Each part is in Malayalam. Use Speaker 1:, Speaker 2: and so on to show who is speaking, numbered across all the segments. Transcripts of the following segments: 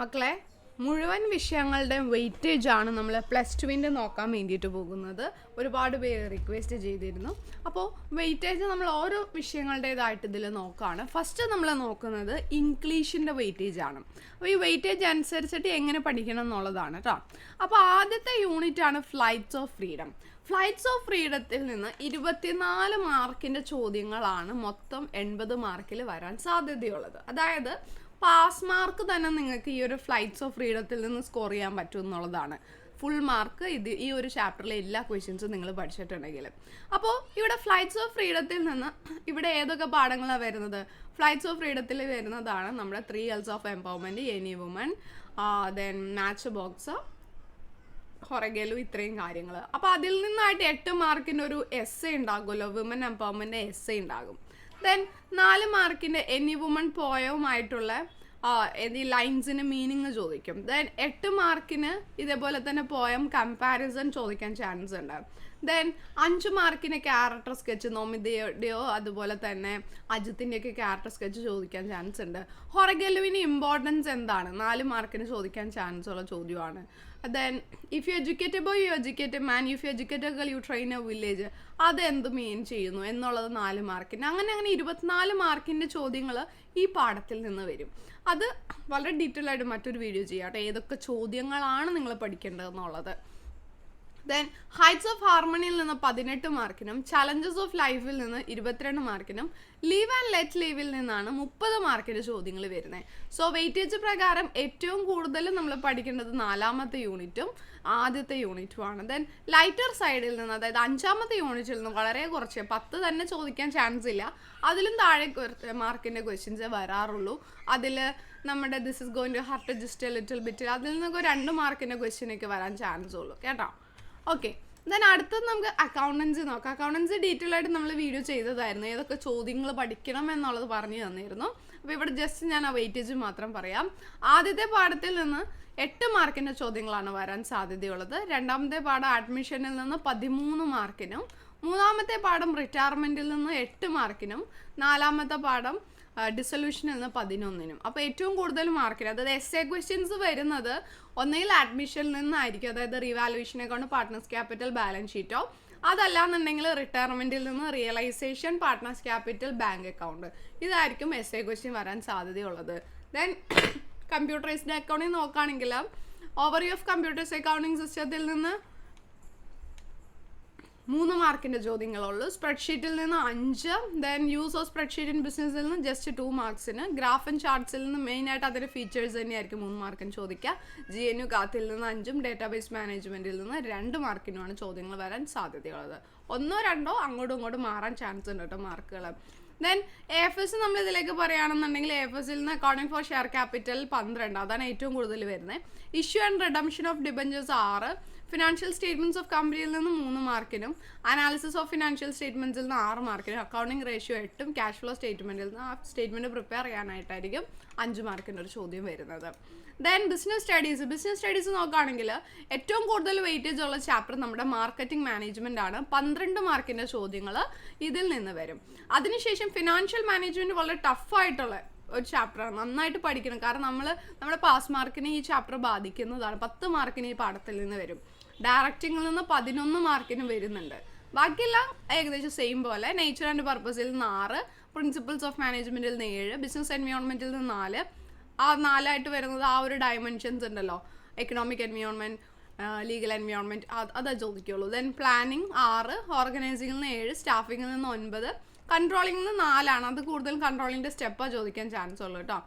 Speaker 1: മക്കളെ മുഴുവൻ വിഷയങ്ങളുടെ വെയിറ്റേജ് ആണ് നമ്മൾ പ്ലസ് ടുവിന്റെ നോക്കാൻ വേണ്ടിയിട്ട് പോകുന്നത്. ഒരുപാട് പേര് റിക്വസ്റ്റ് ചെയ്തിരുന്നു. അപ്പോൾ വെയിറ്റേജ് നമ്മൾ ഓരോ വിഷയങ്ങളുടേതായിട്ട് ഇതിൽ നോക്കുകയാണ് ഫസ്റ്റ് നമ്മൾ നോക്കുന്നത് ഇംഗ്ലീഷിന്റെ വെയിറ്റേജ് ആണ്. അപ്പോൾ ഈ വെയിറ്റേജ് അനുസരിച്ചിട്ട് എങ്ങനെ പഠിക്കണം എന്നുള്ളതാണ് കേട്ടോ അപ്പോൾ ആദ്യത്തെ യൂണിറ്റ് ആണ് flights of freedom flights of ഫ്രീഡത്തിൽ നിന്ന് ഇരുപത്തിനാല് മാർക്കിന്റെ ചോദ്യങ്ങളാണ് മൊത്തം എൺപത് മാർക്കിൽ വരാൻ സാധ്യതയുള്ളത്. അതായത് പാസ് മാർക്ക് തന്നെ നിങ്ങൾക്ക് ഈ ഒരു ഫ്ലൈറ്റ്സ് ഓഫ് ഫ്രീഡത്തിൽ നിന്ന് സ്കോർ ചെയ്യാൻ പറ്റും എന്നുള്ളതാണ്. ഫുൾ മാർക്ക് ഇത് ഈ ഒരു ചാപ്റ്ററിലെ എല്ലാ ക്വസ്റ്റ്യൻസും നിങ്ങൾ പഠിച്ചിട്ടുണ്ടെങ്കിൽ. അപ്പോൾ ഇവിടെ ഫ്ലൈറ്റ്സ് ഓഫ് ഫ്രീഡത്തിൽ നിന്ന് ഇവിടെ ഏതൊക്കെ പാഠങ്ങളാണ് വരുന്നത്? ഫ്ലൈറ്റ്സ് ഓഫ് ഫ്രീഡത്തിൽ വരുന്നതാണ് നമ്മുടെ three Ls of empowerment any woman then match box ഹൊറഗേലും ഇത്രയും കാര്യങ്ങൾ അപ്പോൾ അതിൽ നിന്നായിട്ട് എട്ട് മാർക്കിന്റെ ഒരു എസ് എ ഉണ്ടാകുമല്ലോ? വുമൻ എംപവർമെന്റ് എസ് എ ഉണ്ടാകും. ദെൻ നാല് മാർക്കിന്റെ എനി വുമൺ പോയവുമായിട്ടുള്ള ഈ ലൈൻസിന് മീനിങ് ചോദിക്കും. ദെൻ എട്ട് മാർക്കിന് ഇതേപോലെ തന്നെ പോയം കമ്പാരിസൺ ചോദിക്കാൻ ചാൻസ് ഉണ്ട്. ദെൻ അഞ്ച് മാർക്കിന് ക്യാരക്ടർ സ്കെച്ച് നോമിതയുടെയോ അതുപോലെ തന്നെ അജിത്തിന്റെയൊക്കെ ക്യാരക്ടർ സ്കെച്ച് ചോദിക്കാൻ ചാൻസ് ഉണ്ട്. ഹൊറഗലുവിന് ഇമ്പോർട്ടൻസ് എന്താണ്? നാല് മാർക്കിന് ചോദിക്കാൻ ചാൻസ് ഉള്ള ചോദ്യമാണ്. Then if you educated boy you educated man if you educated girl you train a village അതെന്ത് മീൻ ചെയ്യുന്നു എന്നുള്ളത് നാല് മാർക്കിന് അങ്ങനെ അങ്ങനെ ഇരുപത്തിനാല് മാർക്കിന്റെ ചോദ്യങ്ങൾ ഈ പാഠത്തിൽ നിന്ന് വരും. അത് വളരെ ഡീറ്റെയിൽ ആയിട്ട് മറ്റൊരു വീഡിയോ ചെയ്യാം കേട്ടോ. ഏതൊക്കെ ചോദ്യങ്ങളാണ് നിങ്ങൾ പഠിക്കേണ്ടതെന്നുള്ളത്. ദെൻ ഹൈറ്റ്സ് ഓഫ് ഹാർമണിയിൽ നിന്ന് പതിനെട്ട് മാർക്കിനും ചലഞ്ചസ് ഓഫ് ലൈഫിൽ നിന്ന് ഇരുപത്തിരണ്ട് മാർക്കിനും ലീവ് ആൻഡ് ലെറ്റ് ലീവിൽ നിന്നാണ് മുപ്പത് മാർക്കിന്റെ ചോദ്യങ്ങൾ വരുന്നത് സോ വെയിറ്റേജ് പ്രകാരം ഏറ്റവും കൂടുതൽ നമ്മൾ പഠിക്കേണ്ടത് നാലാമത്തെ യൂണിറ്റും ആദ്യത്തെ യൂണിറ്റുമാണ്. ദെൻ ലൈറ്റർ സൈഡിൽ നിന്ന് അതായത് അഞ്ചാമത്തെ യൂണിറ്റിൽ നിന്ന് വളരെ കുറച്ച് പത്ത് തന്നെ ചോദിക്കാൻ ചാൻസ് ഇല്ല. അതിലും താഴെ മാർക്കിന്റെ ക്വസ്റ്റ്യൻസേ വരാറുള്ളൂ. അതിൽ നമ്മുടെ this is going to hurt just little bit അതിൽ നിന്നൊക്കെ രണ്ട് മാർക്കിന്റെ ക്വസ്റ്റ്യനൊക്കെ വരാൻ ചാൻസ് ഉള്ളൂ. കേട്ടോ? ഓക്കെ ദെൻ അടുത്തത് നമുക്ക് അക്കൗണ്ടൻസി നോക്കാം. അക്കൗണ്ടൻസി ഡീറ്റെയിൽ ആയിട്ട് നമ്മൾ വീഡിയോ ചെയ്തതായിരുന്നു. ഏതൊക്കെ ചോദ്യങ്ങൾ പഠിക്കണം എന്നുള്ളത് പറഞ്ഞു തന്നിരുന്നു. അപ്പോൾ ഇവിടെ ജസ്റ്റ് ഞാൻ ആ വെയിറ്റേജ് മാത്രം പറയാം. ആദ്യത്തെ പാഠത്തിൽ നിന്ന് എട്ട് മാർക്കിന്റെ ചോദ്യങ്ങളാണ് വരാൻ സാധ്യതയുള്ളത്. രണ്ടാമത്തെ പാഠം അഡ്മിഷനിൽ നിന്ന് പതിമൂന്ന് മാർക്കിനും മൂന്നാമത്തെ പാഠം റിട്ടയർമെന്റിൽ നിന്ന് എട്ട് മാർക്കിനും നാലാമത്തെ പാഠം ഡിസൊല്യൂഷനിൽ നിന്ന് പതിനൊന്നിനും. അപ്പോൾ ഏറ്റവും കൂടുതൽ മാർക്കിന് അതായത് എസ് എ ക്വസ്റ്റ്യൻസ് വരുന്നത് ഒന്നുകിൽ അഡ്മിഷനിൽ നിന്നായിരിക്കും അതായത് revaluation account partners capital balance ഷീറ്റോ അതല്ലാന്നുണ്ടെങ്കിൽ റിട്ടയർമെന്റിൽ നിന്ന് realisation partners capital bank account ഇതായിരിക്കും എസ് എ ക്വസ്റ്റ്യൻ വരാൻ സാധ്യതയുള്ളത്. ദെൻ കമ്പ്യൂട്ടറൈസ്ഡ് അക്കൗണ്ടിൽ നോക്കുകയാണെങ്കിൽ ഓവറി ഓഫ് കമ്പ്യൂട്ടേഴ്സ് അക്കൗണ്ടിങ് സിസ്റ്റത്തിൽ നിന്ന് മൂന്ന് മാർക്കിന്റെ ചോദ്യങ്ങളുള്ളൂ. സ്പ്രെഡ്ഷീറ്റിൽ നിന്ന് അഞ്ച് then use of spreadsheet in ബിസിനസ്സിൽ നിന്ന് ജസ്റ്റ് ടു മാർക്സിന് ഗ്രാഫ് ആൻഡ് ചാർട്ട്സിൽ നിന്ന് മെയിനായിട്ട് അതിന്റെ ഫീച്ചേഴ്സ് തന്നെയായിരിക്കും മൂന്ന് മാർക്കിന് ചോദിക്കുക. ജി എൻ യു കാത്തിൽ നിന്ന് അഞ്ചും ഡേറ്റാബേസ് മാനേജ്മെന്റിൽ നിന്ന് രണ്ട് മാർക്കിനുമാണ് ചോദ്യങ്ങൾ വരാൻ സാധ്യതയുള്ളത്. ഒന്നോ രണ്ടോ അങ്ങോട്ടും ഇങ്ങോട്ടും മാറാൻ ചാൻസ് ഉണ്ട് കേട്ടോ മാർക്കുകൾ ദെൻ എഫ് എസ് നമ്മൾ ഇതിലേക്ക് പറയുകയാണെന്നുണ്ടെങ്കിൽ എഫ് എസിൽ നിന്ന് അക്കൗണ്ടിങ് ഫോർ ഷെയർ ക്യാപിറ്റൽ പന്ത്രണ്ട് അതാണ് ഏറ്റവും കൂടുതൽ വരുന്നത്. Issue and redemption of debentures ആറ് ഫിനാൻഷ്യൽ സ്റ്റേറ്റ്മെന്റ്സ് ഓഫ് കമ്പനിയിൽ നിന്ന് മൂന്ന് മാർക്കിനും അനാലിസിസ് ഓഫ് ഫിനാൻഷ്യൽ സ്റ്റേറ്റ്മെന്റ്സിൽ നിന്ന് ആറ് മാർക്കിനും അക്കൗണ്ടിങ് റേഷ്യോ എട്ടും ക്യാഷ് ഫ്ലോ സ്റ്റേറ്റ്മെന്റിൽ നിന്ന് ആ സ്റ്റേറ്റ്മെന്റ് പ്രിപ്പയർ ചെയ്യാനായിട്ടായിരിക്കും അഞ്ച് മാർക്കിന്റെ ഒരു ചോദ്യം വരുന്നത്. Then business studies business studies നോക്കുകയാണെങ്കിൽ ഏറ്റവും കൂടുതൽ വെയിറ്റേജ് ഉള്ള ചാപ്റ്റർ നമ്മുടെ മാർക്കറ്റിംഗ് മാനേജ്മെന്റ് ആണ്. പന്ത്രണ്ട് മാർക്കിന്റെ ചോദ്യങ്ങൾ ഇതിൽ നിന്ന് വരും. അതിനുശേഷം ഫിനാൻഷ്യൽ മാനേജ്മെന്റ് വളരെ ടഫായിട്ടുള്ള ഒരു ചാപ്റ്ററാണ് നന്നായിട്ട് പഠിക്കണം. കാരണം നമ്മൾ നമ്മുടെ പാസ് മാർക്കിനെ ഈ ചാപ്റ്റർ ബാധിക്കുന്നതാണ്. പത്ത് മാർക്കിന് ഈ പാഠത്തിൽ നിന്ന് വരും. ഡയറക്റ്റിങ്ങിൽ നിന്ന് പതിനൊന്ന് മാർക്കിന് വരുന്നുണ്ട്. ബാക്കിയെല്ലാം ഏകദേശം സെയിം പോലെ. നേച്ചർ ആൻഡ് പർപ്പസിൽ നിന്ന് ആറ് പ്രിൻസിപ്പിൾസ് ഓഫ് മാനേജ്മെന്റിൽ നിന്ന് ഏഴ് ബിസിനസ് എൻവയോൺമെന്റിൽ നിന്ന് നാല്. ആ നാലായിട്ട് വരുന്നത് ആ ഒരു ഡയമെൻഷൻസ് ഉണ്ടല്ലോ. എക്കണോമിക് എൻവയോൺമെന്റ് ലീഗൽ എൻവയോൺമെന്റ് അത് അതാ ചോദിക്കുള്ളൂ. ദെൻ പ്ലാനിങ് ആറ് ഓർഗനൈസിങ്ങിൽ നിന്ന് ഏഴ് സ്റ്റാഫിങ്ങിൽ നിന്ന് ഒൻപത് കൺട്രോളിങ്ങിൽ നിന്ന് നാലാണ്. അത് കൂടുതൽ കൺട്രോളിങ്ങിന്റെ സ്റ്റെപ്പാണ് ചോദിക്കാൻ ചാൻസ് ഉള്ളൂ കേട്ടോ.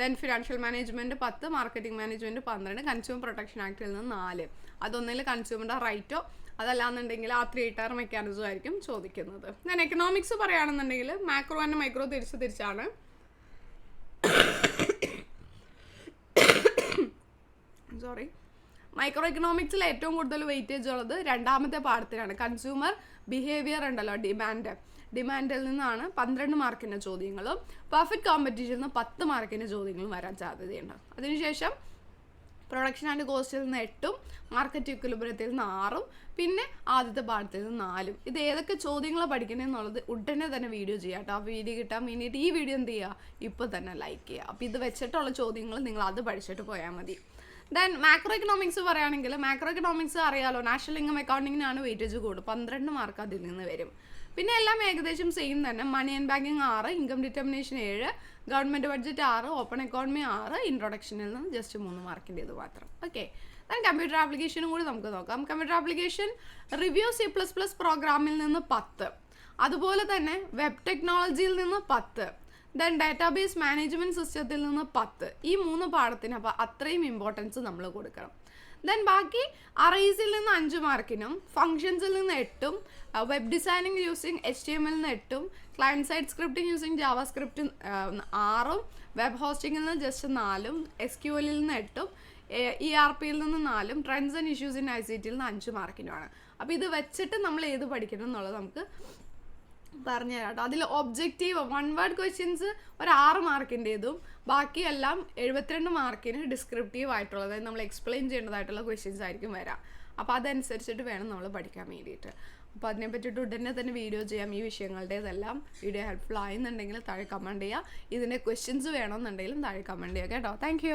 Speaker 1: ദെൻ ഫിനാൻഷ്യൽ മാനേജ്മെന്റ് പത്ത് മാർക്കറ്റിംഗ് മാനേജ്മെന്റ് പന്ത്രണ്ട് കൺസ്യൂമർ പ്രൊട്ടക്ഷൻ ആക്ടിൽ നിന്ന് നാല്. അതൊന്നിൽ കൺസ്യൂമറിന്റെ റൈറ്റോ അതല്ലാന്നുണ്ടെങ്കിൽ ആ ത്രീ ടയർ മെക്കാനിസം ആയിരിക്കും ചോദിക്കുന്നത്. ഞാൻ എക്കണോമിക്സ് പറയുകയാണെന്നുണ്ടെങ്കിൽ മാക്രോ ആൻഡ് മൈക്രോ തിരിച്ച് തിരിച്ചാണ്. സോറി മൈക്രോ എക്കണോമിക്സിൽ ഏറ്റവും കൂടുതൽ വെയിറ്റേജ് ഉള്ളത് രണ്ടാമത്തെ പാഠത്തിലാണ്. കൺസ്യൂമർ ബിഹേവിയർ ഉണ്ടല്ലോ ഡിമാൻഡ് ഡിമാൻഡിൽ നിന്നാണ് പന്ത്രണ്ട് മാർക്കിന്റെ ചോദ്യങ്ങളും പെർഫെക്റ്റ് കോമ്പറ്റീഷനിൽ നിന്ന് പത്ത് മാർക്കിന്റെ ചോദ്യങ്ങളും വരാൻ സാധ്യതയുണ്ട്. അതിനുശേഷം പ്രൊഡക്ഷൻ ആൻഡ് കോസ്റ്റിൽ നിന്ന് എട്ടും മാർക്കറ്റ് ഇക്വലിബ്രത്തിൽ നിന്ന് ആറും പിന്നെ ആദ്യത്തെ പാഠത്തിൽ നിന്ന് നാലും. ഇത് ഏതൊക്കെ ചോദ്യങ്ങൾ പഠിക്കണേ എന്നുള്ളത് ഉടനെ തന്നെ വീഡിയോ ചെയ്യാം കേട്ടോ. ആ വീഡിയോ കിട്ടാൻ വേണ്ടിയിട്ട് ഈ വീഡിയോ എന്ത് ചെയ്യുക? ഇപ്പോൾ തന്നെ ലൈക്ക് ചെയ്യുക. അപ്പോൾ ഇത് വെച്ചിട്ടുള്ള ചോദ്യങ്ങൾ നിങ്ങൾ അത് പഠിച്ചിട്ട് പോയാൽ മതി. ദെൻ മാക്രോ ഇക്കണോമിക്സ് പറയുകയാണെങ്കിൽ മാക്രോ ഇക്കണോമിക്സ് അറിയാലോ നാഷണൽ ഇൻകം അക്കൗണ്ടിങ്ങിനാണ് വെയിറ്റേജ് കൂടും പന്ത്രണ്ട് മാർക്ക് അതിൽ നിന്ന് വരും. പിന്നെ എല്ലാം ഏകദേശം സെയിം തന്നെ. മണി ആൻഡ് ബാങ്കിങ് ആറ് ഇൻകം ഡിറ്റർമിനേഷൻ ഏഴ് ഗവൺമെന്റ് ബഡ്ജറ്റ് ആറ് ഓപ്പൺ എക്കോണമി ആറ് ഇൻട്രൊഡക്ഷനിൽ നിന്ന് ജസ്റ്റ് മൂന്ന് മാർക്കിന്റെ ഇത് മാത്രം. ഓക്കെ ദെൻ കമ്പ്യൂട്ടർ ആപ്ലിക്കേഷനും കൂടി നമുക്ക് നോക്കാം. Computer application review C plus plus പ്രോഗ്രാമിൽ നിന്ന് പത്ത്. അതുപോലെ തന്നെ വെബ് ടെക്നോളജിയിൽ നിന്ന് പത്ത്. ദെൻ ഡാറ്റാബേസ് മാനേജ്മെന്റ് സിസ്റ്റത്തിൽ നിന്ന് പത്ത്. ഈ മൂന്ന് പാഠത്തിന് അപ്പോൾ അത്രയും ഇമ്പോർട്ടൻസ് നമ്മൾ കൊടുക്കണം. ദെൻ ബാക്കി അറൈസിൽ നിന്ന് അഞ്ച് മാർക്കിനും ഫങ്ഷൻസിൽ നിന്ന് എട്ടും web designing using H T M L നിന്ന് എട്ടും client side scripting using JavaScript ആറും വെബ് ഹോസ്റ്റിങ്ങിൽ നിന്ന് ജസ്റ്റ് നാലും എസ് ക്യു എല്ലിൽ നിന്ന് എട്ടും ഇ ആർ പിയിൽ നിന്ന് നാലും trends and issues in I C ടിയിൽ നിന്ന് അഞ്ച് മാർക്കിനുമാണ് അപ്പോൾ ഇത് വെച്ചിട്ട് നമ്മൾ ഏത് പഠിക്കണം എന്നുള്ളത് നമുക്ക് പറഞ്ഞു അതിൽ ഒബ്ജക്റ്റീവ് വൺ വേർഡ് ക്വസ്റ്റ്യൻസ് ഒരു ആറ് മാർക്കിന്റെതും ബാക്കിയെല്ലാം എഴുപത്തിരണ്ട് മാർക്കിന് ഡിസ്ക്രിപ്റ്റീവ് ആയിട്ടുള്ളത്. അതായത് നമ്മൾ എക്സ്പ്ലെയിൻ ചെയ്യേണ്ടതായിട്ടുള്ള ക്വസ്റ്റ്യൻസ് ആയിരിക്കും വരാം. അപ്പോൾ അതനുസരിച്ചിട്ട് വേണം നമ്മൾ പഠിക്കാൻ വേണ്ടിയിട്ട്. അപ്പോൾ അതിനെ പറ്റിയിട്ട് ഉടനെ തന്നെ വീഡിയോ ചെയ്യാം. ഈ വിഷയങ്ങളുടേതെല്ലാം വീഡിയോ ഹെൽപ്ഫുൾ ആയെന്നുണ്ടെങ്കിൽ താഴെ കമന്റ് ചെയ്യുക ഇതിന്റെ ക്വസ്റ്റ്യൻസ് വേണമെന്നുണ്ടെങ്കിലും താഴെ കമന്റ് ചെയ്യുക കേട്ടോ? താങ്ക്